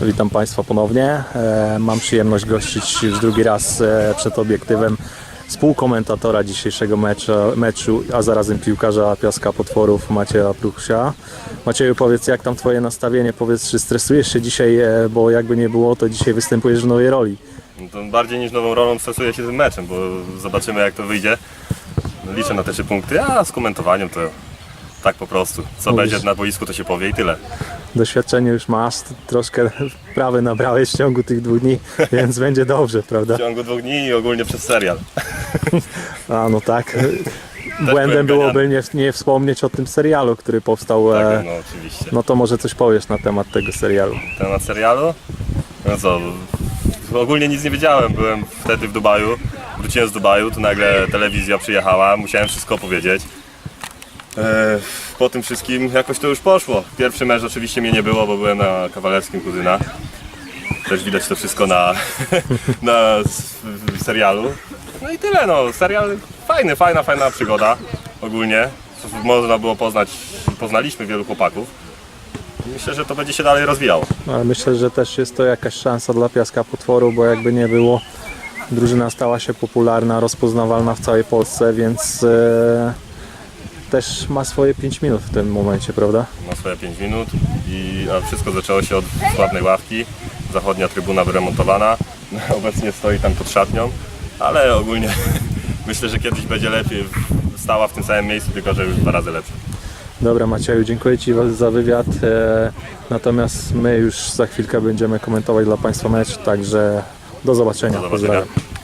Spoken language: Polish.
Witam Państwa ponownie. E, Mam przyjemność gościć już drugi raz e, przed obiektywem współkomentatora dzisiejszego meczu, meczu a zarazem piłkarza Piaska Potworów Macieja Pruchsia. Macieju, powiedz jak tam Twoje nastawienie? Powiedz, czy stresujesz się dzisiaj, e, bo jakby nie było, to dzisiaj występujesz w nowej roli. No to bardziej niż nową rolą stresuję się tym meczem, bo zobaczymy jak to wyjdzie. No Liczę na te trzy punkty, a z komentowaniem to tak po prostu. Co Mówisz- będzie na boisku to się powie i tyle. Doświadczenie już masz, troszkę wprawy nabrałeś w ciągu tych dwóch dni, więc będzie dobrze, prawda? W ciągu dwóch dni i ogólnie przez serial. A no tak. Błędem byłoby nie, nie wspomnieć o tym serialu, który powstał. Tak, e, no oczywiście. No to może coś powiesz na temat tego serialu. Temat serialu? No co, ogólnie nic nie wiedziałem. Byłem wtedy w Dubaju, wróciłem z Dubaju, tu nagle telewizja przyjechała, musiałem wszystko opowiedzieć. E, Po tym wszystkim jakoś to już poszło. Pierwszy mecz oczywiście mnie nie było, bo byłem na kawalerskim kuzyna. Też widać to wszystko na, na serialu. No i tyle no, serial fajny, fajna, fajna przygoda ogólnie. Można było poznać, poznaliśmy wielu chłopaków. Myślę, że to będzie się dalej rozwijało. Ale myślę, że też jest to jakaś szansa dla Piaska Potworu, bo jakby nie było, drużyna stała się popularna, rozpoznawalna w całej Polsce, więc e, też ma swoje 5 minut w tym momencie, prawda? na swoje 5 minut i a wszystko zaczęło się od sławnej ławki. Zachodnia trybuna wyremontowana. Obecnie stoi tam pod szatnią, ale ogólnie myślę, że kiedyś będzie lepiej. Stała w tym samym miejscu, tylko że już dwa razy lepsze. Dobra Macieju, dziękuję Ci za wywiad. E, natomiast my już za chwilkę będziemy komentować dla Państwa mecz, także do zobaczenia. Do zobaczenia. Pozdrawiam.